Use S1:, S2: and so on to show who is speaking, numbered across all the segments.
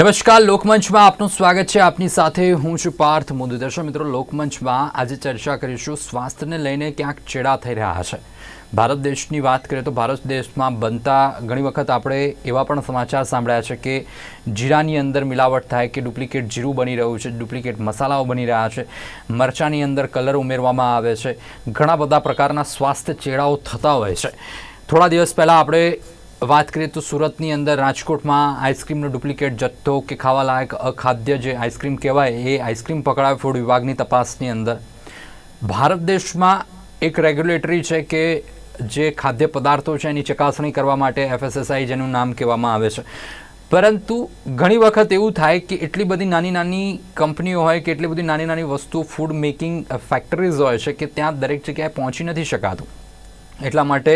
S1: નમસ્કાર, લોકમંચમાં આપનું સ્વાગત છે. આપની સાથે હું છું પાર્થ મોદી દર્શક મિત્રો, લોકમંચમાં આજે ચર્ચા કરીશું સ્વાસ્થ્યને લઈને ક્યાંક ચેડા થઈ રહ્યા છે ભારત દેશની વાત કરીએ તો ભારત દેશમાં બનતા ઘણી વખત આપણે એવા પણ સમાચાર સાંભળ્યા છે કે જીરાની અંદર મિલાવટ થાય કે ડુપ્લિકેટ જીરું બની રહ્યું છે, ડુપ્લિકેટ મસાલાઓ બની રહ્યા છે, મરચાંની અંદર કલર ઉમેરવામાં આવે છે. ઘણા બધા પ્રકારના સ્વાસ્થ્ય ચેડાઓ થતા હોય છે. થોડા દિવસ પહેલાં આપણે વાત કરીએ તો સુરતની અંદર રાજકોટમાં આઈસ્ક્રીમનો ડુપ્લિકેટ જથ્થો કે ખાવાલાયક અખાદ્ય જે આઈસ્ક્રીમ કહેવાય એ આઈસ્ક્રીમ પકડાય ફૂડ વિભાગની તપાસની અંદર. ભારત દેશમાં એક રેગ્યુલેટરી છે કે જે ખાદ્ય પદાર્થો છે એની ચકાસણી કરવા માટે એફએસએસઆઈ જેનું નામ કહેવામાં આવે છે. પરંતુ ઘણી વખત એવું થાય કે એટલી બધી નાની નાની કંપનીઓ હોય કે એટલી બધી નાની નાની વસ્તુ ફૂડ મેકિંગ ફેક્ટરીઝ હોય છે કે ત્યાં દરેક જગ્યાએ પહોંચી નથી શકાતું. એટલા માટે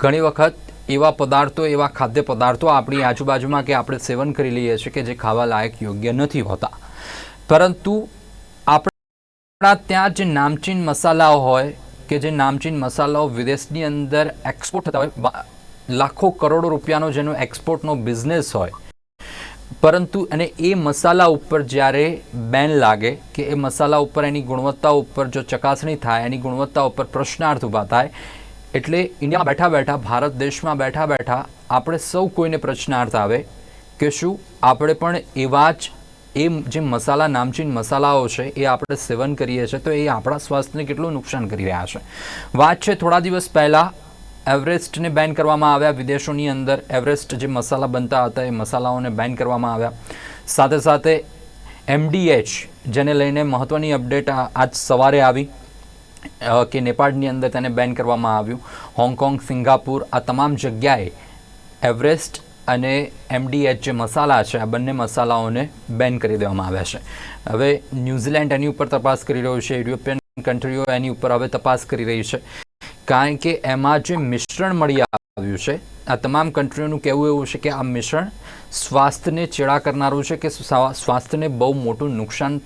S1: ઘણી વખત એવા પદાર્થો, એવા ખાદ્ય પદાર્થો આપણી આજુબાજુમાં કે આપણે સેવન કરી લઈએ છીએ કે જે ખાવા લાયક યોગ્ય નથી હોતા. પરંતુ આપણા ત્યાં જે નામચીન મસાલાઓ હોય કે જે નામચીન મસાલાઓ વિદેશની અંદર એક્સપોર્ટ થતા હોય લાખો કરોડો રૂપિયાનો જેનો એક્સપોર્ટનો બિઝનેસ હોય. પરંતુ અને એ મસાલા ઉપર જ્યારે બેન લાગે કે એ મસાલા ઉપર એની ગુણવત્તા ઉપર જો ચકાસણી થાય, એની ગુણવત્તા ઉપર પ્રશ્નાર્થ ઊભા થાય એટલે ઇન્ડિયામાં બેઠા બેઠા, ભારત દેશમાં બેઠા બેઠા આપણે સૌ કોઈને પ્રશ્નાર્થ આવે કે શું આપણે પણ એવા જ એ જે મસાલા નામચીન મસાલાઓ છે એ આપણે સેવન કરીએ છીએ, તો એ આપણા સ્વાસ્થ્યને કેટલું નુકસાન કરી રહ્યા છે. વાત છે થોડા દિવસ પહેલાં એવરેસ્ટને બેન કરવામાં આવ્યા, વિદેશોની અંદર એવરેસ્ટ જે મસાલા બનતા હતા એ મસાલાઓને બેન કરવામાં આવ્યા. સાથે સાથે એમડીએચ, જેને લઈને મહત્ત્વની અપડેટ આજ સવારે આવી. કે નેપાળની અંદર તેને બેન કરવામાં આવ્યું. હોંગકોંગ, સિંગાપુર, આ તમામ જગ્યાએ એવરેસ્ટ અને એમડીએચ જે મસાલા છે, આ બંને મસાલાઓને બેન કરી દેવામાં આવ્યા છે. હવે ન્યૂઝીલેન્ડ એની ઉપર તપાસ કરી રહ્યું છે, યુરોપિયન કન્ટ્રીઓ એની ઉપર હવે તપાસ કરી રહી છે. કારણ કે એમાં જે મિશ્રણ મળી આવ્યું છે, આ તમામ કન્ટ્રીઓનું કહેવું એવું છે કે આ મિશ્રણ સ્વાસ્થ્યને ચેડા કરનારું છે કે સ્વાસ્થ્યને બહુ મોટું નુકસાન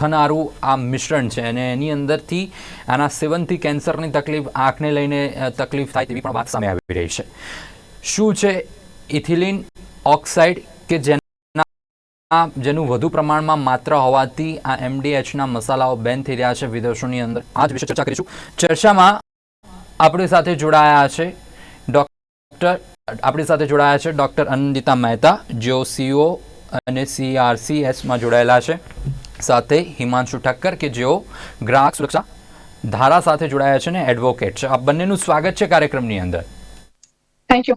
S1: થનારું આ મિશ્રણ છે અને એની અંદરથી આના સેવનથી કેન્સરની તકલીફ, આંખને લઈને તકલીફ થાય તેવી પણ વાત સામે આવી રહી છે. શું છે ઇથિલિન ઓક્સાઇડ કે જેના, જેનું વધુ પ્રમાણમાં માત્ર હોવાથી આ એમડીએચના મસાલાઓ બેન થઈ રહ્યા છે વિદેશોની અંદર? આ જ વિશે ચર્ચા કરીશું. ચર્ચામાં આપણી સાથે જોડાયા છે ડોક્ટર, આપણી સાથે જોડાયા છે ડૉક્ટર અનંદિતા મહેતા, જેઓ સીઓ અને સીઆરસીએસમાં જોડાયેલા છે. સાથે હિમાંશુ ઠક્કર કે જેઓ ગ્રાહક સુરક્ષા ધારા સાથે જોડાયા છે ને એડવોકેટ છે. આ બંનેનું સ્વાગત છે કાર્યક્રમની અંદર.
S2: થેન્ક યુ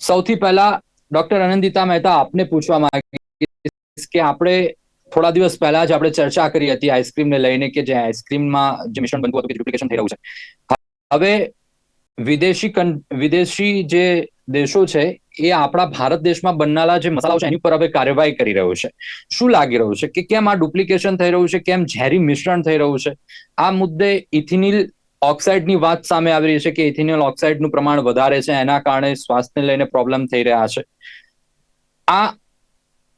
S1: સૌથી પહેલા ડોક્ટર અનંદિતા મહેતા આપને પૂછવા માંગીશ કે આપણે થોડા દિવસ પહેલા જ આપણે ચર્ચા કરી હતી આઈસ્ક્રીમને લઈને કે જે આઈસ્ક્રીમમાં જે મિશ્રણ બનતું હતું કે ડુપ્લિકેશન થઈ રહ્યું છે. હવે વિદેશી વિદેશી જે દેશો છે, એ આપણા ભારત દેશમાં બનનારા જે મસાલાઓ છે, એની ઉપર હવે કાર્યવાહી કરી રહ્યું છે. શું લાગી રહ્યું છે? કે કેમ આ ડુપ્લિકેશન થઈ રહ્યું છે? કેમ ઝેરી મિશ્રણ થઈ રહ્યું છે? આ મુદ્દે ઇથિનિલ ઓક્સાઇડની વાત સામે આવી રહી છે કે ઇથિનિલ ઓક્સાઇડનું પ્રમાણ વધારે છે, એના કારણે સ્વાસ્થ્યને લઈને પ્રોબ્લેમ થઈ રહ્યા છે. આ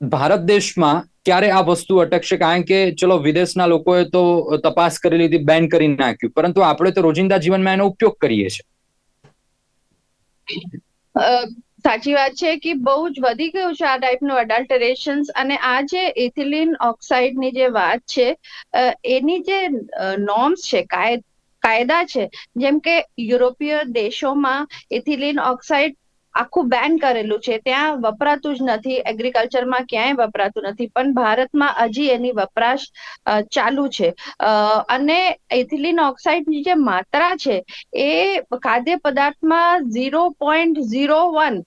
S1: ભારત દેશમાં ક્યારે આ વસ્તુ અટકશે? કારણ કે ચલો, વિદેશના લોકોએ તો તપાસ કરી લીધી બેન કરી નાખ્યું. પરંતુ આપણે તો રોજિંદા જીવનમાં એનો ઉપયોગ કરીએ છીએ.
S2: સાચી વાત છે કે બહુ જ વધી ગયું છે આ ટાઈપનું અડલ્ટરેશન્સ અને આ જે ઇથિલિન ઓક્સાઇડની જે વાત છે એની જે નોર્મ્સ છે, કાય- કાયદા છે, જેમ કે યુરોપીય દેશોમાં ઇથિલિન ઓક્સાઇડ આખું બેન કરેલું છે. ત્યાં વપરાતું જ નથી. એગ્રીકલ્ચરમાં ક્યાંય વપરાતું નથી. પણ ભારતમાં હજી એની વપરાશ ચાલુ છે. અને ઇથિલિન ઓક્સાઇડની જે માત્રા છે, એ ખાદ્ય પદાર્થમાં zero point zero one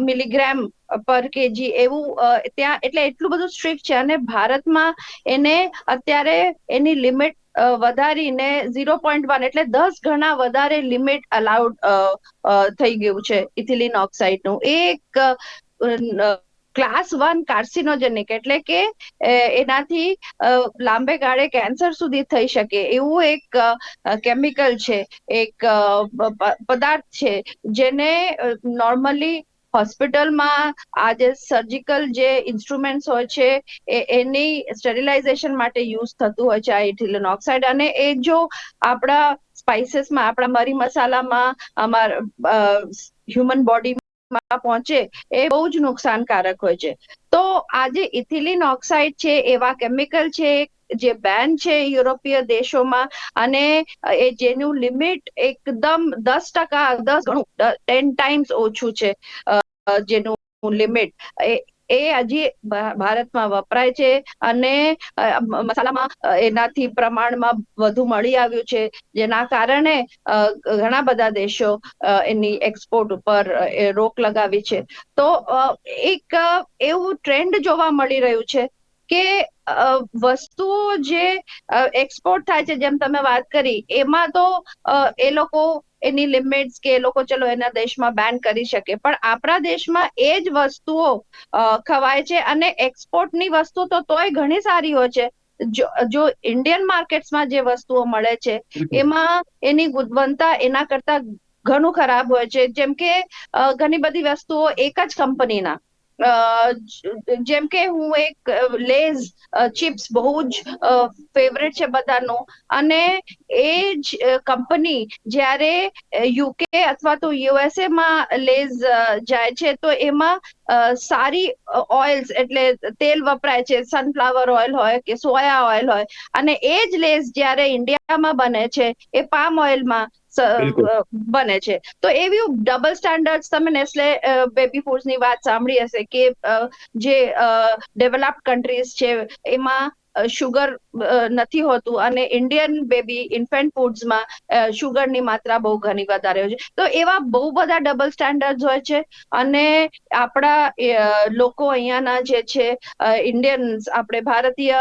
S2: milligram per K G ત્યાં એટલે એટલું બધું સ્ટ્રિક્ટ છે. અને ભારતમાં એને અત્યારે એની લિમિટ વધારીને ઝીરો પોઈન્ટ વન એટલે દસ ગણા વધારે લિમિટ અલાઉડ થઈ ગયું છે ઇથિલિન ઓક્સાઇડનું. એ એક ક્લાસ વન કાર્સિનોજેનિક એટલે કે એનાથી લાંબે ગાળે કેન્સર સુધી થઈ શકે. એવું એક કેમિકલ છે. એક પદાર્થ છે જેને નોર્મલી હોસ્પિટલમાં આ જે સર્જિકલ જે ઇન્સ્ટ્રુમેન્ટ્સ હોય છે, એ એની સ્ટરીલાઇઝેશન માટે યુઝ થતું હોય છે આ ઇથિલિન ઓક્સાઇડ અને એ જો આપણા સ્પાઇસીસમાં આપણા મરી મસાલામાં, અમારા હ્યુમન બોડી માં પહોંચે એ બહુ જ નુકસાનકારક હોય છે. તો આ જે ઇથિલિન ઓક્સાઇડ છે, એવા કેમિકલ છે, જે બેન છે યુરોપીય દેશોમાં, અને એ જેનું લિમિટ એકદમ દસ ટકા, દસ ગણું ટેન ટાઈમ્સ ઓછું છે જેનું લિમિટ. એ હજી ભારતમાં વપરાય છે અને મસાલામાં એનાથી પ્રમાણમાં વધુ મળી આવ્યું છે. જેના કારણે ઘણા બધા દેશો એની એક્સપોર્ટ ઉપર રોક લગાવી છે. તો એક એવું ટ્રેન્ડ જોવા મળી રહ્યું છે કે વસ્તુઓ જે એક્સપોર્ટ થાય છે, જેમ તમે વાત કરી, એમાં તો એ લોકો એની લિમિટ્સ કે એ લોકો ચલો એના દેશમાં બેન કરી શકે. પણ આપણા દેશમાં એ જ વસ્તુઓ ખવાય છે અને એક્સપોર્ટની વસ્તુ તો તોય ઘણી સારી હોય છે. જો જો ઇન્ડિયન માર્કેટ્સમાં જે વસ્તુઓ મળે છે એમાં એની ગુણવત્તા એના કરતા ઘણું ખરાબ હોય છે. જેમ કે ઘણી બધી વસ્તુઓ એક જ કંપનીના. જેમ કે હું એક લેઝ ચિપ્સ બહુ જ ફેવરેટ છે બધાનું. અને એ જ કંપની જ્યારે યુકે અથવા તો યુએસએ માં લેઝ જાય છે, તો એમાં સારી ઓઇલ્સ એટલે તેલ વપરાય છે. સનફ્લાવર ઓઇલ હોય કે સોયા ઓઇલ હોય. અને એ જ લેઝ જ્યારે ઇન્ડિયામાં બને છે, એ પામ ઓઇલમાં બને છે. તો એવી ડબલ સ્ટાન્ડર્ડ તમે નેસ્લે બેબી ફૂડ્સની વાત સાંભળી હશે કે જે ડેવલપ્ડ કન્ટ્રીઝ છે એમાં શુગર નથી હોતું અને ઇન્ડિયન બેબી ઇન્ફન્ટ ફૂડ્સમાં શુગરની માત્રા બહુ ઘણી વધારે હોય છે. તો એવા બહુ બધા ડબલ સ્ટાન્ડર્ડ હોય છે અને આપણા લોકો અહીંયાના જે છે ઇન્ડિયન્સ આપણે ભારતીય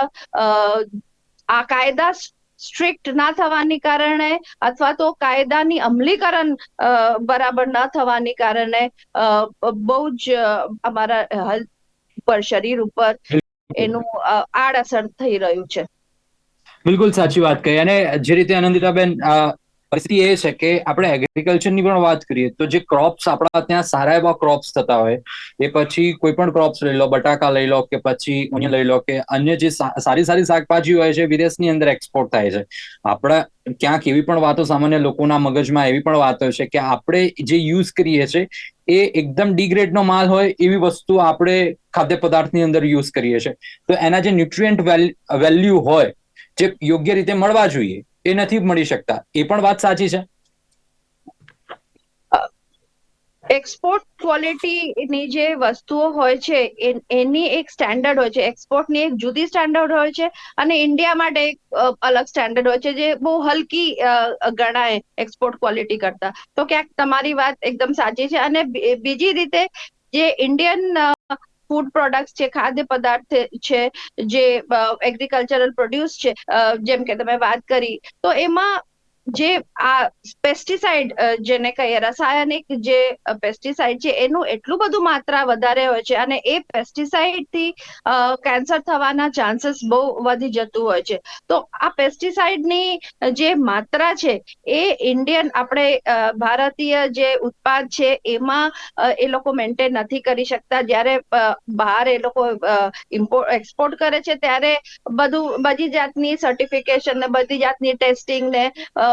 S2: આ કાયદા સ્ટ્રિક્ટ ના થવાની કારણે અથવા તો કાયદાની અમલીકરણ બરાબર ન થવાની કારણે બહુ જ અમારા હેલ્થ ઉપર શરીર ઉપર એનું આડઅસર થઈ રહ્યું છે.
S1: બિલકુલ સાચી વાત કહી અને જે રીતે આનંદિતાબેન પરિસ્થિતિ એ છે કે આપણે એગ્રીકલ્ચરની પણ વાત કરીએ તો જે ક્રોપ્સ આપણા ત્યાં સારા એવા ક્રોપ્સ થતા હોય, એ પછી કોઈ પણ ક્રોપ્સ લઈ લો, બટાકા લઈ લો કે પછી ઓનિયન લઈ લો કે અન્ય જે સારી સારી શાકભાજી હોય છે, વિદેશની અંદર એક્સપોર્ટ થાય છે. આપણા ક્યાંક એવી પણ વાતો સામાન્ય લોકોના મગજમાં એવી પણ વાતો છે કે આપણે જે યુઝ કરીએ છીએ એ એકદમ ડિગ્રેડનો માલ હોય એવી વસ્તુ આપણે ખાદ્ય પદાર્થની અંદર યુઝ કરીએ છીએ તો એના જે ન્યુટ્રિયન્ટ વેલ્યુ હોય, જે યોગ્ય રીતે મળવા જોઈએ એ નથી મળી શકતા. એ પણ વાત સાચી છે.
S2: એક્સપોર્ટ ક્વોલિટીની જે વસ્તુઓ હોય છે એની એક સ્ટેન્ડર્ડ હોય છે. એક્સપોર્ટની એક જુદી સ્ટેન્ડર્ડ હોય છે અને ઇન્ડિયા માટે એક અલગ સ્ટેન્ડર્ડ હોય છે જે બહુ હલકી ગણાય એક્સપોર્ટ ક્વોલિટી કરતા. તો ક્યાંક તમારી વાત એકદમ સાચી છે અને બીજી રીતે જે ઇન્ડિયન ફૂડ પ્રોડક્ટ છે, ખાદ્ય પદાર્થ છે, જે એગ્રીકલ્ચરલ પ્રોડ્યુસ છે જેમ કે તમે વાત કરી. તો એમાં જે આ પેસ્ટિસાઇડ જેને કહીએ, રાસાયણિક જે પેસ્ટિસાઇડ છે, એનું એટલું બધું માત્રા વધારે હોય છે અને એ પેસ્ટિસાઇડથી કેન્સર થવાના ચાન્સીસ બહુ વધી જતું હોય છે. તો આ પેસ્ટિસાઇડની જે માત્રા છે, એ ઇન્ડિયન આપણે ભારતીય જે ઉત્પાદ છે, એમાં એ લોકો મેન્ટેન નથી કરી શકતા. જ્યારે બહાર એ લોકો ઇમ્પોર્ટ એક્સપોર્ટ કરે છે, ત્યારે બધું બધી જાતની સર્ટિફિકેશન ને, બધી જાતની ટેસ્ટિંગ ને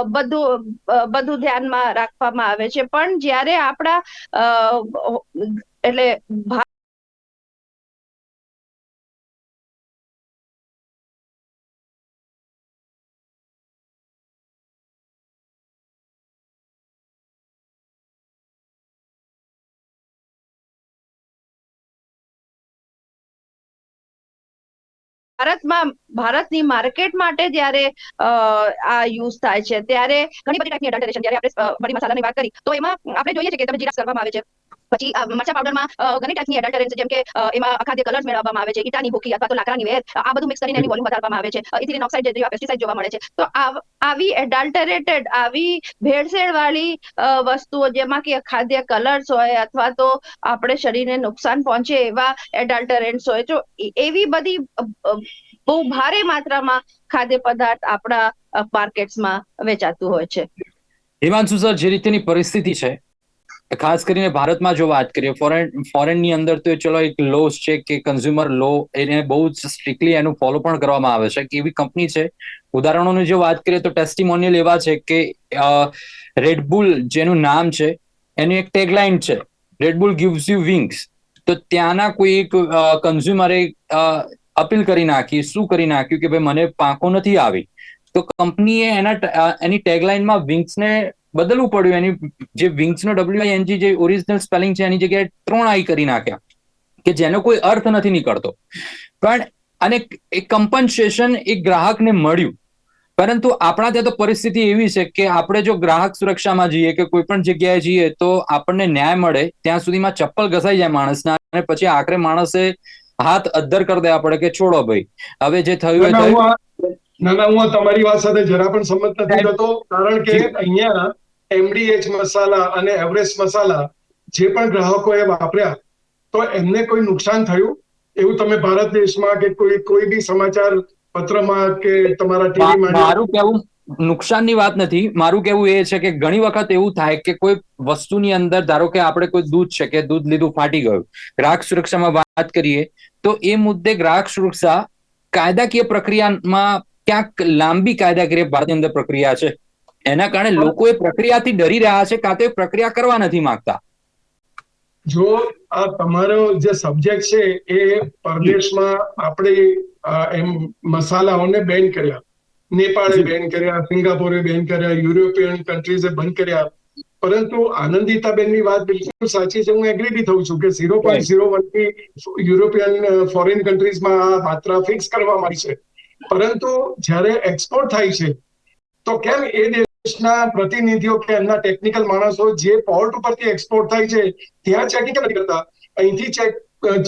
S2: બધું બધું ધ્યાનમાં રાખવામાં આવે છે. પણ જ્યારે આપણા એટલે ભારતમાં, ભારતની માર્કેટ માટે જ્યારે આ યુઝ થાય છે, ત્યારે ઘણી બધી ટાઈપની એડલ્ટરેશન જ્યારે આપણે મરી મસાલાની વાત કરી, તો એમાં આપણે જોઈએ છે કે તમે જીરા કરવામાં આવે છે. પછી મરચા પાવડરમાં ઘણી ટાઈપની એડલ્ટરન્સ જેમ કે એમાં અખાદ્ય કલર્સ મેળવવામાં આવે છે, ઈટાની ભૂકી અથવા તો લાકડાની વેર આ બધું મિક્સ કરીને એની વોલ્યુમ વધારવામાં આવે છે ઇથિલિન ઓક્સાઇડ જેવા પેસ્ટિસાઇડ જોવા મળે છે. તો આવી એડલ્ટરેટેડ આવી ભેળસેળ વાળી વસ્તુઓ જેમાં કે ખાદ્ય કલર્સ હોય અથવા તો આપણે શરીરને નુકસાન પહોંચે એવા એડલ્ટરેન્ટ્સ હોય, તો એવી બધી બહુ ભારે માત્રામાં ખાદ્ય પદાર્થ આપણા માર્કેટ્સમાં વેચાતું હોય છે.
S1: હિમાંશુ સર, જે રીતેની પરિસ્થિતિ છે ખાસ કરીને ભારતમાં જો વાત કરીએ ફોરેન ફોરેનની અંદર તો ચલો એક લો છે કે કન્ઝ્યુમર લો એને બહુ જ સ્ટ્રિક્ટલી એનું ફોલો પણ કરવામાં આવે છે. કે એવી કંપની છે, ઉદાહરણોની જો વાત કરીએ તો ટેસ્ટિમોનિયલ એવા છે કે રેડબુલ જેનું નામ છે, એની એક ટેગલાઇન છે રેડબુલ ગિવ્સ યુ વિંગ્સ તો ત્યાંના કોઈ એક કન્ઝ્યુમરે અપીલ કરી નાખી, શું કરી નાખ્યું કે ભાઈ, મને પાંખો નથી આવી. તો કંપનીએ એના એની ટેગલાઇનમાં વિંગ્સને બદલવું પડ્યું. એની જે વિંગ્સનો W N G original spelling છે એની જગ્યાએ ત્રણ આઈ કરી નાખ્યા કે જેનો કોઈ અર્થ નથી નીકળતો. પણ અને એ કમ્પન્સેશન એ ગ્રાહકને મળ્યું. પરંતુ આપણા ત્યાં તો પરિસ્થિતિ એવી છે કે આપણે જો ગ્રાહક સુરક્ષામાં જઈએ કે કોઈ પણ જગ્યાએ જઈએ તો આપણને ન્યાય મળે. ત્યાં સુધીમાં ચપ્પલ ઘસાઈ જાય માણસના અને પછી આખરે માણસે હાથ અદ્ધર કરી દેવા પડે કે છોડો ભાઈ. હવે જે થયું એ થયું.
S3: ના ના હું તમારી વાત સાથે જરા પણ સંમત નથી થતો કારણ કે અહીંયા એમડીએચ મસાલા અને એવરેસ્ટ મસાલા જે પણ ગ્રાહકોએ વાપર્યા તો એમને કોઈ નુકસાન થયું? એવું તમે ભારત દેશમાં કે કોઈ કોઈ બી સમાચાર પત્રમાં કે તમારા ટીવીમાં
S1: મારું કેવું નુકસાનની વાત નથી. મારું કેવું એ છે કે ઘણી વખત એવું થાય કે કોઈ વસ્તુની અંદર ધારો કે આપણે કોઈ દૂધ છે કે દૂધ લીધું ફાટી ગયું ગ્રાહક સુરક્ષામાં વાત કરીએ તો એ મુદ્દે ગ્રાહક સુરક્ષા કાયદાકીય પ્રક્રિયામાં ક્યાંક લાંબી કાયદાકીય ભારતની અંદર પ્રક્રિયા છે. એના કારણે લોકો એ પ્રક્રિયાથી ડરી રહ્યા છે કાં તો એ પ્રક્રિયા કરવા નથી માંગતા.
S3: જો આ તમારો જે સબ્જેક્ટ છે એ પરદેશમાં આપણે એમ મસાલાઓને બેન કર્યા. નેપાળે બેન કર્યા સિંગાપોરે બેન કર્યા યુરોપિયન કન્ટ્રીઝે બંધ કર્યા. પરંતુ આનંદિતાબેનની વાત બિલકુલ સાચી છે હું એગ્રી બી થઉં છું કે ઝીરો પોઈન્ટ ઝીરો વનથી યુરોપિયન ફોરેન કન્ટ્રીઝમાં આ માત્રા ફિક્સ કરવામાં આવી છે. પરંતુ જ્યારે એક્સપોર્ટ થાય છે તો કેમ એ દેશના પ્રતિનિધિઓ કે એમના ટેકનિકલ માણસો જે પોર્ટ ઉપરથી એક્સપોર્ટ થાય છે, ત્યાં ચેકિંગ નથી કરતા. અહીંથી ચેક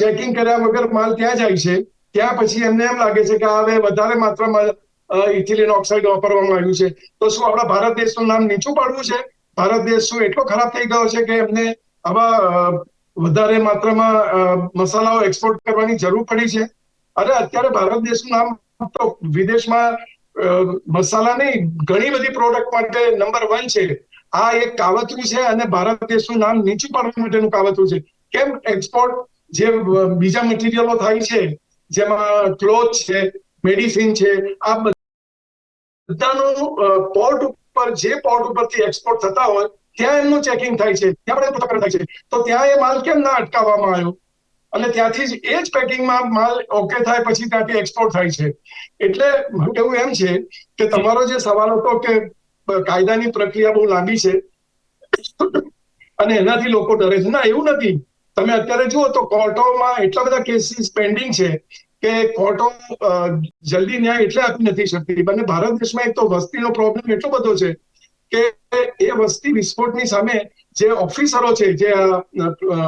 S3: ચેકિંગ કર્યા વગર માલ ત્યાં જાય છે. ત્યાં પછી એમને એમ લાગે છે કે હવે વધારે માત્રામાં ઇથિલિન ઓક્સાઇડ વાપરવામાં આવ્યું છે. તો શું આપણા ભારત દેશનું નામ નીચું પાડવું છે? ભારત દેશ શું એટલો ખરાબ થઈ ગયો છે કે એમને આવા વધારે માત્રામાં મસાલાઓ એક્સપોર્ટ કરવાની જરૂર પડી છે? અરે, અત્યારે ભારત દેશનું નામ તો વિદેશમાં મસાલા નહીં ઘણી બધી પ્રોડક્ટ માટે નંબર વન છે. આ એક કાવતરું છે અને ભારત દેશનું નામ નીચું પાડવા માટેનું કાવતરું છે. કેમ એક્સપોર્ટ જે બીજા મટીરિયલો થાય છે, જેમાં ક્લોથ છે મેડિસિન છે, આ બધાનું પોર્ટ ઉપર જે પોર્ટ ઉપરથી એક્સપોર્ટ થતા હોય, ત્યાં એમનું ચેકિંગ થાય છે. ત્યાં પણ થાય છે. તો ત્યાં એ માલ કેમ ના અટકાવવામાં આવ્યો? અને ત્યાંથી જ એ જ પેકિંગમાં માલ ઓકે થાય પછી ત્યાંથી એક્સપોર્ટ થાય છે. એટલે મારું કહેવું એમ છે કે તમારો જે સવાલ હતો કે કાયદાની પ્રક્રિયા બહુ લાંબી છે અને એનાથી લોકો ડરે છે. ના, એવું નથી. તમે અત્યારે જુઓ તો કોર્ટોમાં એટલા બધા કેસીસ પેન્ડિંગ છે કે કોર્ટો જલ્દી ન્યાય એટલે આપી નથી શકતી. અને ભારત દેશમાં એક તો વસ્તીનો પ્રોબ્લેમ એટલો બધો છે કે એ વસ્તી વિસ્ફોટની સામે જે ઓફિસરો છે, જે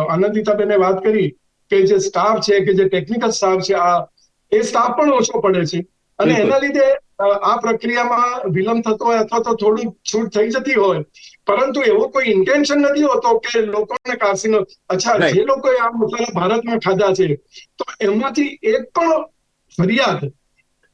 S3: આનંદિતાબેને વાત કરી કે જે સ્ટાફ છે કે જે ટેકનિકલ સ્ટાફ છે આ એ સ્ટાફ પણ ઓછો પડે છે. અને એના લીધે આ પ્રક્રિયામાં વિલંબ થતો હોય અથવા તો થોડું છૂટ થઈ જતી હોય પરંતુ એવો કોઈ ઇન્ટેન્શન નથી હોતો કે લોકોને કાસીનો અચ્છા જે લોકોએ આ મસાલા ભારતમાં ખાધા છે તો એમાંથી એક પણ ફરિયાદ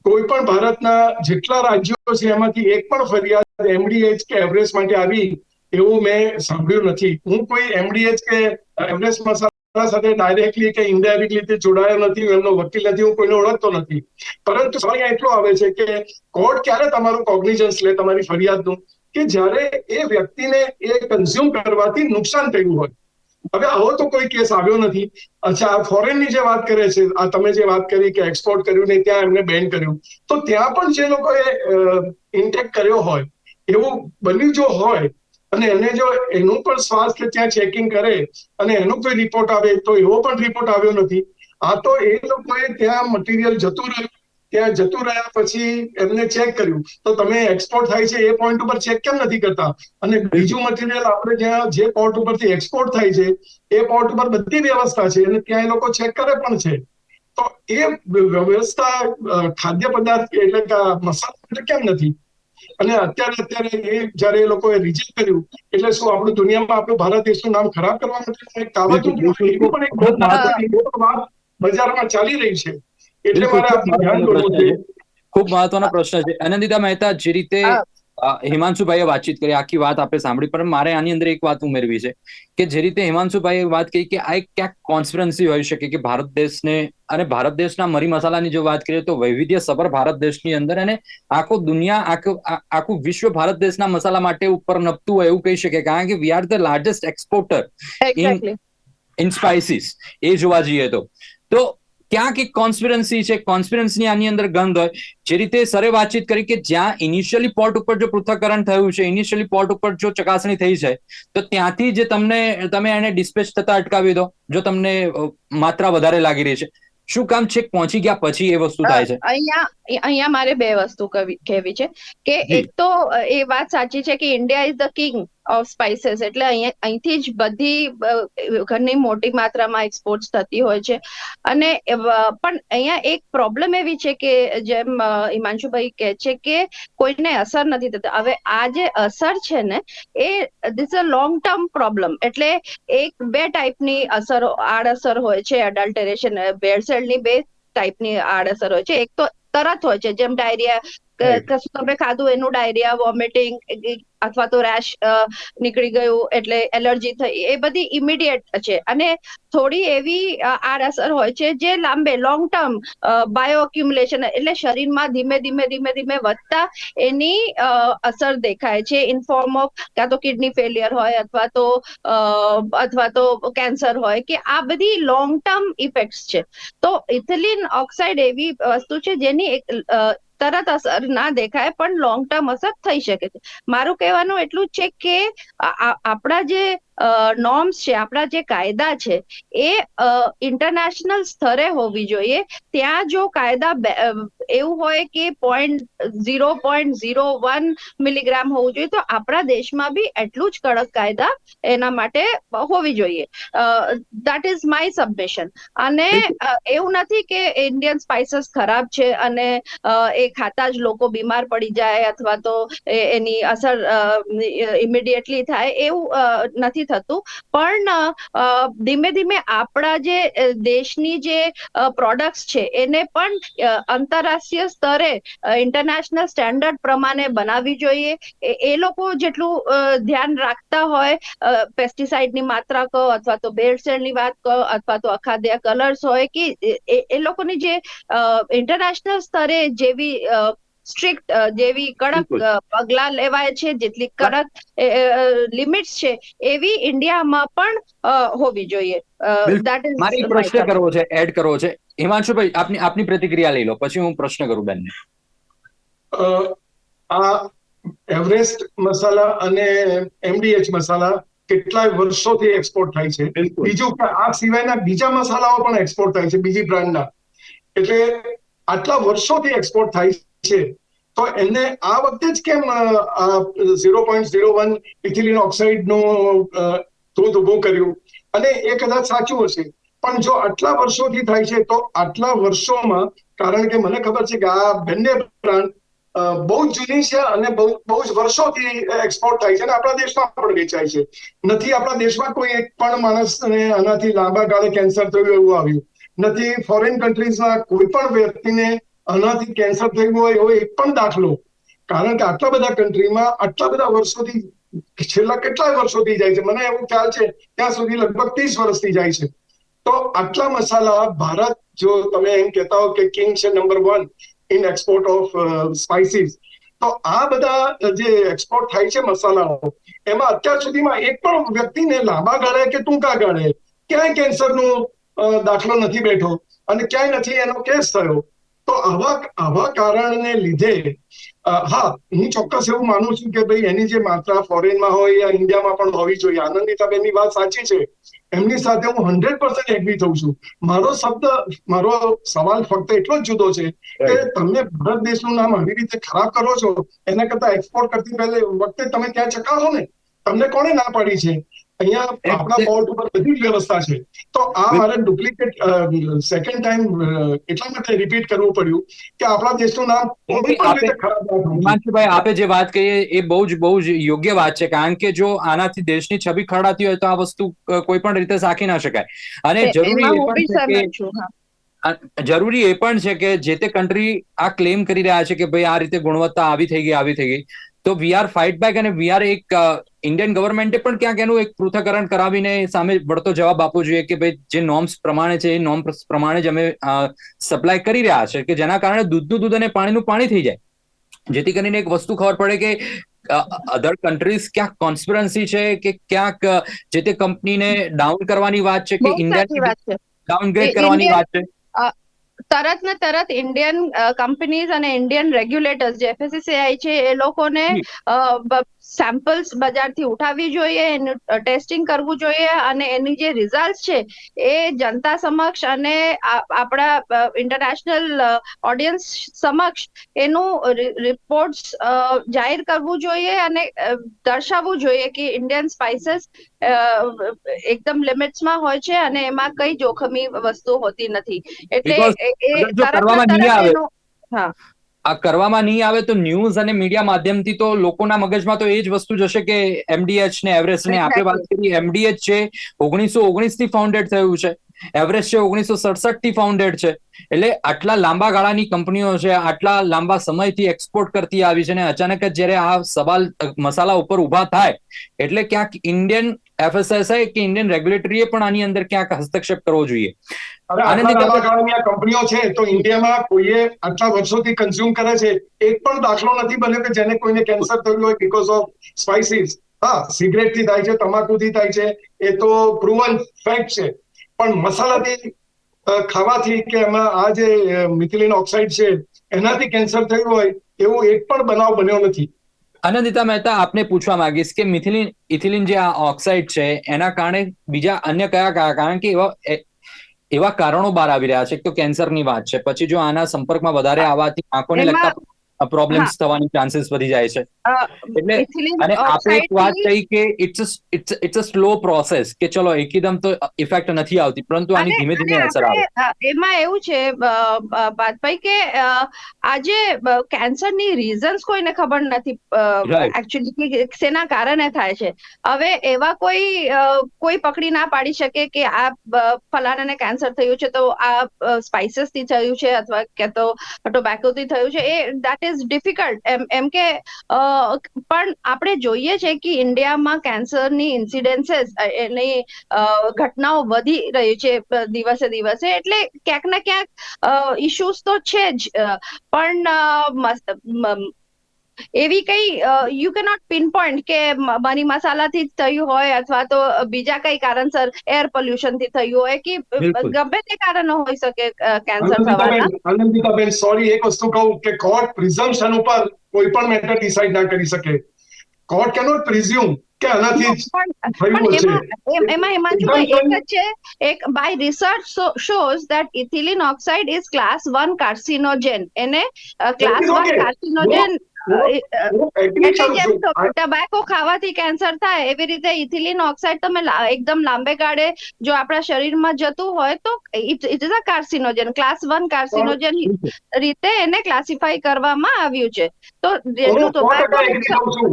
S3: કોઈ પણ ભારતના જેટલા રાજ્યો છે એમાંથી એક પણ ફરિયાદ એમડીએચ કે એવરેસ્ટ માટે આવી એવું મેં સાંભળ્યું નથી. હું કોઈ એમડીએચ કે એવરેસ્ટ મસાલા સાથે ડાયરેક્ટલી કે ઇનડાયરેક્ટલી જોડાયો નથી, એમનો વકીલ નથી, હું કોઈને ઓળખતો નથી. પરંતુ સવાલ એટલો આવે છે કે કોર્ટ ક્યારે તમારું કોગ્નિઝન્સ લે, તમારી ફરિયાદનું? કે જ્યારે એ વ્યક્તિને એ કન્ઝ્યુમ કરવાથી નુકસાન થયું હોય. હવે આવો તો કોઈ કેસ આવ્યો નથી. અચ્છા ફોરેનની જે વાત કરે છે, આ તમે જે વાત કરી કે એક્સપોર્ટ કર્યું ને ત્યાં એમને બેન કર્યું. તો ત્યાં પણ જે લોકોએ ઇન્ટેક કર્યો હોય, એવું બન્યું જો હોય અને એને જો એનું પણ સ્વાસ્થ્ય ત્યાં ચેકિંગ કરે અને એનો કોઈ રિપોર્ટ આવે તો એવો પણ રિપોર્ટ આવ્યો નથી. આ તો એ લોકોએ ત્યાં મટીરિયલ જતું રહ્યું. ત્યાં જતું રહ્યા પછી એમને ચેક કર્યું. તો તમે એક્સપોર્ટ થાય છે એ પોઈન્ટ ઉપર ચેક કેમ નથી કરતા? અને બીજું મટીરિયલ આપણે જ્યાં જે પોર્ટ ઉપરથી એક્સપોર્ટ થાય છે, એ પોર્ટ ઉપર બધી વ્યવસ્થા છે અને ત્યાં એ લોકો ચેક કરે પણ છે. તો એ વ્યવસ્થા ખાદ્ય પદાર્થ એટલે કે મસાલા કેમ નથી? અને અત્યારે અત્યારે એ જયારે એ લોકોએ રિજેક્ટ કર્યું એટલે શું આપણું દુનિયામાં આપણું ભારત દેશનું નામ ખરાબ કરવા માટે એક કાવતરું પણ એક વાત બજારમાં ચાલી રહી છે. એટલે મારે આપણું ધ્યાન દોરવું છે.
S1: ખૂબ મહત્વનો પ્રશ્ન છે. આનંદિતા મહેતા જે રીતે હિમાંશુભાઈએ વાતચીત કરી આખી વાત આપણે સાંભળી પણ મારે આની અંદર એક વાત ઉમેરવી છે કે જે રીતે હિમાંશુભાઈએ વાત કરી કે આ એક ક્યાંક કોન્સ્પિરન્સી હોઈ શકે કે ભારત દેશને અને ભારત દેશના મરી મસાલાની જો વાત કરીએ તો વૈવિધ્ય સભર ભારત દેશની અંદર અને આખો દુનિયા આખું આખું વિશ્વ ભારત દેશના મસાલા માટે ઉપર નપતું હોય એવું કહી શકે કારણ કે we are the largest exporter in spices એ જોવા જઈએ તો. તો ક્યાંક એક કોન્સ્પિરન્સી છે. કોન્સ્પિરન્સીની આની અંદર ગંધ હોય. જે રીતે સરે વાતચીત કરી કે જ્યાં ઇનિશિયલી પોર્ટ ઉપર જો પૃથ્થકરણ થયું છે ઇનિશિયલી પોર્ટ ઉપર જો ચકાસણી થઈ છે તો ત્યાંથી જે તમને તમે એને ડિસ્પેચ થતા અટકાવી દો જો તમને માત્રા વધારે લાગી રહી છે. શું કામ છેક પહોંચી ગયા પછી એ વસ્તુ થાય છે?
S2: અહીંયા અહીંયા મારે બે વસ્તુ કહેવી કહેવી છે કે એક તો એ વાત સાચી છે કે India is the king of spices એટલે અહીંથી જ બધી ઘરની મોટી માત્રામાં એક્સપોર્ટ થતી હોય છે. અને પણ અહીંયા એક પ્રોબ્લેમ એવી છે કે, જેમ હિમાંશુભાઈ કહે છે કે કોઈને અસર નથી થતી. હવે આ જે અસર છે ને, એ this a long term problem એટલે એક, બે ટાઈપની અસર, આડઅસર હોય છે એડલ્ટરેશન ભેળસેળની બે ટાઈપની આડઅસર હોય છે. એક તો તરત હોય છે, જેમ ડાયરિયા. કશું તમે ખાધું એનું ડાયરિયા વોમિટિંગ અથવા તો રેશ નીકળી ગયું એટલે એલર્જી થઈ એ બધી ઇમિડિયેટ છે. અને થોડી એવી આડઅસર હોય છે જે લાંબે લોંગ ટર્મ બાયોક્યુમ્યુલેશન એટલે શરીરમાં ધીમે ધીમે ધીમે ધીમે વધતા એની અસર દેખાય છે. ઇન ફોર્મ ઓફ કાં તો કિડની ફેલિયર હોય અથવા તો અથવા તો કેન્સર હોય કે આ બધી લોંગ ટર્મ ઇફેક્ટ્સ છે. તો ઇથિલિન ઓક્સાઇડ એવી વસ્તુ છે જેની એક તરત અસર ના દેખાય, પણ લોંગ ટર્મ અસર થઈ શકે છે. મારું કહેવાનું એટલું છે કે આપણા જે નોર્મ્સ છે, આપણા જે કાયદા છે, એ ઇન્ટરનેશનલ સ્તરે હોવી જોઈએ. ત્યાં જો કાયદા એવું હોય કે point zero point zero one milligram હોવું જોઈએ તો આપણા દેશમાં બી એટલું જ કડક કાયદા એના માટે હોવી જોઈએ. દેટ ઇઝ માય સબમિશન અને એવું નથી કે ઇન્ડિયન સ્પાઇસીસ ખરાબ છે અને એ ખાતા જ લોકો બીમાર પડી જાય અથવા તો એની અસર ઇમિડિયેટલી થાય એવું નથી થતું. પણ ધીમે ધીમે આપણા જે દેશની જે પ્રોડક્ટ્સ છે એને પણ અ, આંતરરાષ્ટ્રીય સ્તરે ઇન્ટરનેશનલ સ્ટેન્ડર્ડ પ્રમાણે બનાવવી જોઈએ. એ- લોકો જેટલું ધ્યાન રાખતા હોય પેસ્ટિસાઇડની માત્રા કહો અથવા તો ભેળસેળની વાત કહો અથવા તો અખાદ્ય કલર્સ હોય કે એ- લોકોની જે ઇન્ટરનેશનલ સ્તરે જેવી સ્ટ્રિક્ટ જેવી કડક પગલા લેવાય છે જેટલી કડક લિમિટ્સ છે એવી ઇન્ડિયામાં પણ હોવી જોઈએ.
S1: મારે પ્રશ્ન કરવો છે એડ કરવો છે. હિમાંશુભાઈ આપની આપની પ્રતિક્રિયા લઈ લો પછી હું પ્રશ્ન કરું બેનને.
S3: અ, આ એવરેસ્ટ મસાલા અને એમડીએચ મસાલા કેટલાય વર્ષોથી એક્સપોર્ટ થાય છે. બીજું કે આ સિવાયના બીજા મસાલાઓ પણ એક્સપોર્ટ થાય છે બીજી બ્રાન્ડના. એટલે આટલા વર્ષોથી એક્સપોર્ટ થાય છે. તો એને આ વખતે જ કેમ zero point zero one ethylene ઓક્સાઇડનું ધોધ ઉભું કર્યું? અને એ કદાચ સાચું હશે. પણ જો આટલા વર્ષોથી થાય છે, તો આટલા વર્ષોમાં, કારણ કે મને ખબર છે કે આ બંને બ્રાન્ડ બહુ જૂની છે અને બહુ બહુ જ વર્ષોથી એક્સપોર્ટ થાય છે અને આપણા દેશમાં પણ વેચાય છે. નથી આપણા દેશમાં કોઈ એક પણ માણસને આનાથી લાંબા ગાળે કેન્સર થયું એવું આવ્યું. નથી ફોરેન કન્ટ્રીઝના કોઈ પણ વ્યક્તિને આનાથી કેન્સર થયું હોય એવો એક પણ દાખલો. કારણ કે આટલા બધા કન્ટ્રીમાં આટલા બધા વર્ષોથી છેલ્લા કેટલા વર્ષોથી જાય છે. મને એવું ખ્યાલ છે ત્યાં સુધી લગભગ ત્રીસ વર્ષથી જાય છે. તો આટલા મસાલા ભારત જો તમે એમ કહેતા હો કે કિંગ છે number one in export of spices, તો આ બધા જે એક્સપોર્ટ થાય છે મસાલાઓ, એમાં અત્યાર સુધીમાં એક પણ વ્યક્તિને લાંબા ગાળે કે ટૂંકા ગાળે ક્યાંય કેન્સરનો દાખલો નથી બેઠો અને ક્યાંય નથી એનો કેસ થયો. તો આવા આવા કારણને લીધે હા હું ચોક્કસ એવું માનું છું કે ભાઈ એની જે માત્રા ફોરેનમાં હોય યા ઇન્ડિયામાં પણ હોવી જોઈએ. આનંદિતાબેનની વાત સાચી છે. એમની સાથે હું હંડ્રેડ પર્સન્ટ એગ્રી થઉં છું. મારો શબ્દ મારો સવાલ ફક્ત એટલો જ જુદો છે કે તમે ભારત દેશનું નામ આવી રીતે ખરાબ કરો છો એના કરતા એક્સપોર્ટ કરતી પહેલે વખતે તમે ત્યાં ચકાસો ને. તમને કોણે ના પાડી છે? અહીંયા આપણા પોર્ટ ઉપર બધી જ વ્યવસ્થા છે. તો આ મારે ડુપ્લિકેટ સેકન્ડ ટાઈમ એટલા માટે રિપીટ કરવું પડ્યું કે આપણા દેશનું નામ કોઈ પણ રીતે ખરાબ
S1: હિમાંશુભાઈ આપે જે વાત કહીએ એ બહુ જ બહુ જ યોગ્ય વાત છે. કારણ કે જો આનાથી દેશની છબી ખરડાતી હોય તો આ વસ્તુ કોઈ પણ રીતે સાખી ના શકાય. અને જરૂરી જરૂરી એ પણ છે કે જે તે કન્ટ્રી આ ક્લેમ કરી રહ્યા છે કે ભાઈ આ રીતે ગુણવત્તા આવી થઈ ગઈ આવી થઈ ગઈ. તો વી આર ફાઇટ બેક અને વી આર એક ઇન્ડિયન ગવર્મેન્ટે પણ ક્યાંક એનું એક પૃથ્થકરણ કરાવીને સામે વળતો જવાબ આપવો જોઈએ કે ભાઈ જે નોર્મ્સ પ્રમાણે છે એ નોર્મ પ્રમાણે જ અમે સપ્લાય કરી રહ્યા છે કે જેના કારણે દૂધનું દૂધ અને પાણીનું પાણી થઈ જાય. જેથી કરીને એક વસ્તુ ખબર પડે કે અધર કન્ટ્રીઝ ક્યાંક કોન્સ્પિરન્સી છે કે ક્યાંક જે તે કંપનીને ડાઉન કરવાની વાત છે કે ઇન્ડિયા
S2: વાત છે.
S1: ડાઉનગ્રેડ કરવાની વાત છે.
S2: તરત ને તરત ઇન્ડિયન કંપનીઝ અને ઇન્ડિયન રેગ્યુલેટર્સ જે એફએસસીઆઈ છે એ લોકોને સેમ્પલ્સ બજારથી ઉઠાવવી જોઈએ એનું ટેસ્ટિંગ કરવું જોઈએ અને એની જે રિઝલ્ટ છે એ જનતા સમક્ષ અને આપણા ઇન્ટરનેશનલ ઓડિયન્સ સમક્ષ એનું રિપોર્ટ્સ જાહેર કરવું જોઈએ અને દર્શાવવું જોઈએ કે ઇન્ડિયન સ્પાઇસીસ એકદમ લિમિટ્સમાં હોય છે અને એમાં કઈ જોખમી વસ્તુ હોતી નથી. એટલે એ-
S1: કરવામાં નહીં આવે-
S2: એનું- હા.
S1: આ કરવામાં નહીં આવે તો ન્યૂઝ અને મીડિયા માધ્યમથી તો લોકોના મગજમાં તો એ જ વસ્તુ જશે કે એમડીએચ ને એવરેસ્ટ ને આપણે વાત કરી એમડીએચ છે ઓગણીસો ઓગણીસથી ફાઉન્ડેડ થયું છે. એવરેસ્ટ છે ઓગણીસો સડસઠથી ફાઉન્ડેડ છે. એટલે આટલા લાંબા ગાળાની કંપનીઓ છે આટલા લાંબા સમયથી એક્સપોર્ટ કરતી આવી છે ને અચાનક જ જ્યારે આ સવાલ મસાલા ઉપર ઊભા થાય એટલે ક્યાંક ઇન્ડિયન એફએસએસઆઈ કે ઇન્ડિયન રેગ્યુલેટરીએ પણ આની અંદર ક્યાંક હસ્તક્ષેપ કરવો જોઈએ.
S3: કંપનીઓ છે તો ઇન્ડિયામાં કોઈએ આટલા વર્ષોથી કન્ઝ્યુમ કરે છે એક પણ દાખલો નથી બન્યો કે જેને કોઈને કેન્સર થયું હોય બીકોઝ ઓફ સ્પાઇસીસ હા સિગરેટથી થાય છે તમાકુ થી થાય છે એ તો પ્રુવન ફેક્ટ છે. પણ મસાલાથી ખાવાથી કે એમાં આ જે મિથિલિન ઓક્સાઇડ છે એનાથી કેન્સર થયું હોય એવો એક પણ બનાવ બન્યો નથી.
S1: આનંદિતા મહેતા આપને પૂછવા માંગીશ કે મિથિલિન ઇથિલિન જે આ ઓક્સાઇડ છે એના કારણે બીજા અન્ય કયા કયા કારણ કે એવા એવા કારણો બહાર આવી રહ્યા છે. એક તો કેન્સરની વાત છે. પછી જો આના સંપર્કમાં વધારે આવવાથી આંખોને લગતા પ્રોબ્લેમ્સ થવાની ચાન્સીસ વધી જાય છે. એટલે અને આપણે એક વાત કહી કે it's it's it's a slow process કે ચલો એકદમ તો ઇફેક્ટ નથી આવતી પરંતુ આની ધીમે ધીમે અસર આવે.
S2: એમાં એવું છે બાદભાઈ કે આજે કેન્સરની રીઝન્સ કોઈને ખબર નથી. એકચ્યુઅલી કે શેના કારણે થાય છે. હવે એવા કોઈ કોઈ પકડી ના પાડી શકે કે આ ફલાણાને કેન્સર થયું છે તો આ સ્પાઇસીસથી થયું છે અથવા કે તો ટોબેકોથી થયું છે એ દેટ ઇઝ ડિફિકલ્ટ એમ એમ કે પણ આપણે જોઈએ છે કે ઇન્ડિયામાં કેન્સરની ઇન્સિડન્સીસ એની ઘટનાઓ વધી રહી છે દિવસે દિવસે. એટલે ક્યાંક ને ક્યાંક ઇશ્યુઝ તો છે જ. પણ એવી કઈ યુ કેનોટ પિન પોઈન્ટ કે મની મસાલાથી જ થયું હોય અથવા તો બીજા કઈ કારણસર એર પોલ્યુશનથી થયું હોય કે. ગમે તે કારણો હોઈ શકે કેન્સર થવાના.
S3: આનંદિતાબેન સોરી એક વસ્તુ કહું કે કોર્ટ પ્રિઝમ્પશન ઉપર કોઈ પણ મેટર ડિસાઈડ ના કરી શકે. કોર્ટ કેનોટ પ્રિઝ્યુમ કે આનાથી
S2: પણ પણ એમાં એમાં હિમાંશુભાઈ એક જ છે એક by research shows that ethylene oxide is class one carcinogen એને class
S3: is
S2: one
S3: okay.
S2: Carcinogen tobacco ખાવાથી કેન્સર થાય એવી રીતે ઇથિલિન ઓક્સાઇડ તમે એકદમ લાંબે ગાળે જો આપણા શરીરમાં જતું હોય તો it is a carcinogen class one carcinogen રીતે એને ક્લાસિફાઈ કરવામાં આવ્યું છે. તો
S3: થઉં છું.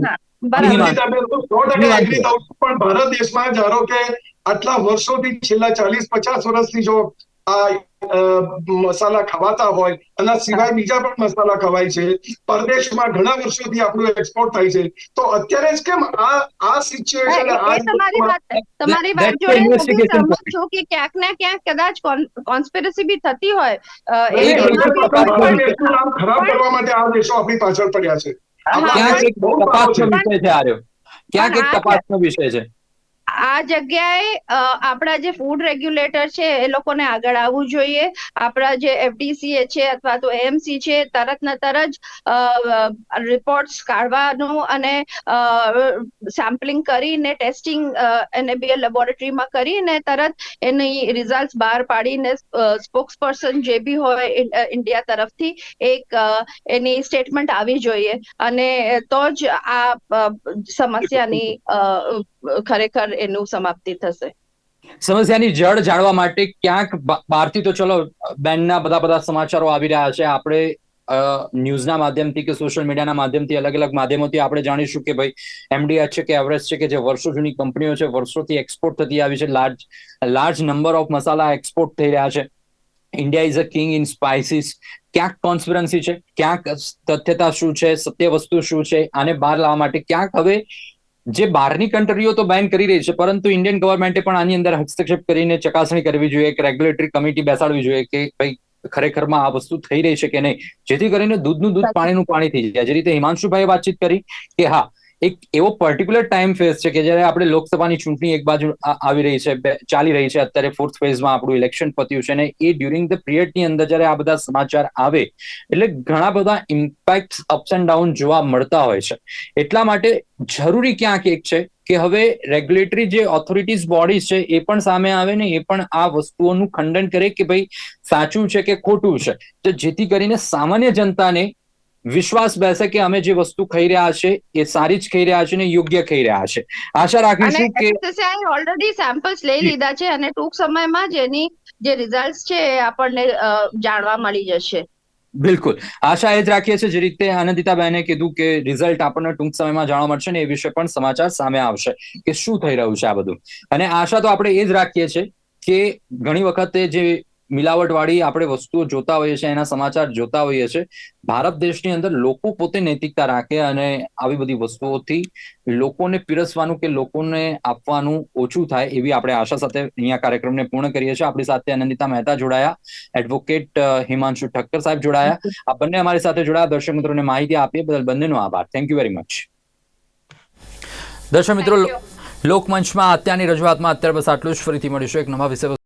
S3: પણ ભારત દેશમાં ધારો કે આટલા વર્ષોથી છેલ્લા ચાલીસ પચાસ વર્ષથી જો આ મસાલા ખવાતા હોય એના સિવાય બીજા પણ મસાલા ખવાય છે. પરદેશમાં ઘણા વર્ષોથી આપણું એક્સપોર્ટ થાય છે. તો અત્યારે જ કેમ આ આ સિચ્યુએશન
S2: તમારી વાત તમારી વાત જોડે સહમત છું કે ક્યાંક ને ક્યાંક કદાચ કોન્સ્પિરસી બી થતી હોય. એ-
S3: નામ ખરાબ કરવા માટે આ દેશો આપણી પાછળ પડ્યા છે.
S1: ક્યાંક એક તપાસનો વિષય છે આર્યો ક્યાંક એક તપાસનો વિષય છે.
S2: આ જગ્યાએ આપણા જે ફૂડ રેગ્યુલેટર છે, એ લોકોને આગળ આવવું જોઈએ. આપણા જે એફડીસીએ છે અથવા તો એએમસી છે, તરત ને તરત રિપોર્ટ્સ કાઢવાનું અને સેમ્પલિંગ કરીને ટેસ્ટિંગ એને બે લેબોરેટરીમાં કરીને તરત એની રિઝલ્ટ બહાર પાડીને સ્પોક્સ પર્સન જે બી હોય ઇન્ડિયા તરફથી એક એની સ્ટેટમેન્ટ આવી જોઈએ. અને તો જ આ સમસ્યાની ખરેખર એનું સમાપ્તિ થશે.
S1: સમસ્યાની જડ જાણવા માટે ક્યાંક બહારથી તો ચલો, બેનના બધા બધા સમાચારો આવી રહ્યા છે. આપણે ન્યૂઝના માધ્યમથી કે સોશિયલ મીડિયાના માધ્યમથી અલગ અલગ માધ્યમોથી આપણે જાણીશું કે ભાઈ એમડીએચ છે કે એવરેસ્ટ છે કે જે વર્ષો જૂની કંપનીઓ છે, વર્ષોથી એક્સપોર્ટ થતી આવી છે. Large large number of masala export થઈ રહ્યા છે. India is a king in spices ક્યાંક કોન્સ્પિરન્સી છે? ક્યાંક તથ્યતા શું છે? સત્ય વસ્તુ શું છે? આને બહાર લાવવા માટે ક્યાંક હવે જે બહારની કન્ટ્રીઓ તો બેન કરી રહી છે પરંતુ ઇન્ડિયન ગવર્મેન્ટે પણ આની અંદર હસ્તક્ષેપ કરીને ચકાસણી કરવી જોઈએ એક રેગ્યુલેટરી કમિટી બેસાડવી જોઈએ કે ભાઈ ખરેખરમાં આ વસ્તુ થઈ રહી છે કે નહીં. જેથી કરીને દૂધનું દૂધ પાણીનું પાણી થઈ જાય. જે રીતે હિમાંશુભાઈએ વાતચીત કરી કે હા એક એવો પર્ટિક્યુલર ટાઈમ ફેઝ છે કે જ્યારે આપણે લોકસભાની ચૂંટણી એક બાજુ આવી રહી છે ચાલી રહી છે, અત્યારે ફોર્થ ફેઝમાં આપણું ઇલેક્શન પત્યું છે અને એ ડ્યુરિંગ ધ પિરિયડની અંદર જ્યારે આ બધા સમાચાર આવે, એટલે ઘણા બધા ઇમ્પેક્ટ અપ્સ એન્ડ ડાઉન જોવા મળતા હોય છે. એટલા માટે જરૂરી ક્યાંક એક છે કે હવે રેગ્યુલેટરી જે ઓથોરિટીઝ બોડીઝ છે એ પણ સામે આવે ને એ પણ આ વસ્તુઓનું ખંડન કરે કે ભાઈ સાચું છે કે ખોટું છે. તો જેથી કરીને સામાન્ય જનતાને વિશ્વાસ બેસે કે અમે જે વસ્તુ ખાઈ રહ્યા છે એ સારી જ ખાઈ રહ્યા છે ને યોગ્ય ખાઈ રહ્યા છે. આશા રાખીશું કે
S2: ઓલરેડી સેમ્પલ્સ લઈ લીધા છે અને ટૂંક સમયમાં જ એની જે રિઝલ્ટ છે એ આપણને જાણવા મળી જશે.
S1: બિલકુલ. આશા એ જ રાખીએ છીએ જે રીતે આનંદિતાબેને કીધું કે રિઝલ્ટ આપણને ટૂંક સમયમાં જાણવા મળશે ને એ વિશે પણ સમાચાર સામે આવશે કે શું થઈ રહ્યું છે આ બધું. અને આશા તો આપણે એ જ રાખીએ છીએ કે ઘણી વખતે જે મિલાવટવાળી આપણે વસ્તુઓ જોતા હોઈએ છીએ એના સમાચાર જોતા હોઈએ છીએ. ભારત દેશની અંદર લોકો પોતે નૈતિકતા રાખે અને આવી બધી વસ્તુઓથી લોકોને પીરસવાનું કે લોકોને આપવાનું ઓછું થાય એવી આપણે આશા સાથે અહીંયા કાર્યક્રમને પૂર્ણ કરીએ છીએ. આપણી સાથે અનંદિતા મહેતા જોડાયા એડવોકેટ હિમાંશુ ઠક્કર સાહેબ જોડાયા. આ બંને અમારી સાથે જોડાયા. દર્શક મિત્રોને માહિતી આપીએ બદલ બંનેનો આભાર. થેન્ક યુ વેરી મચ દર્શક મિત્રો લોકમંચમાં અત્યારની રજૂઆતમાં અત્યારે બસ આટલું જ. ફરીથી મળીશું એક નવા વિષય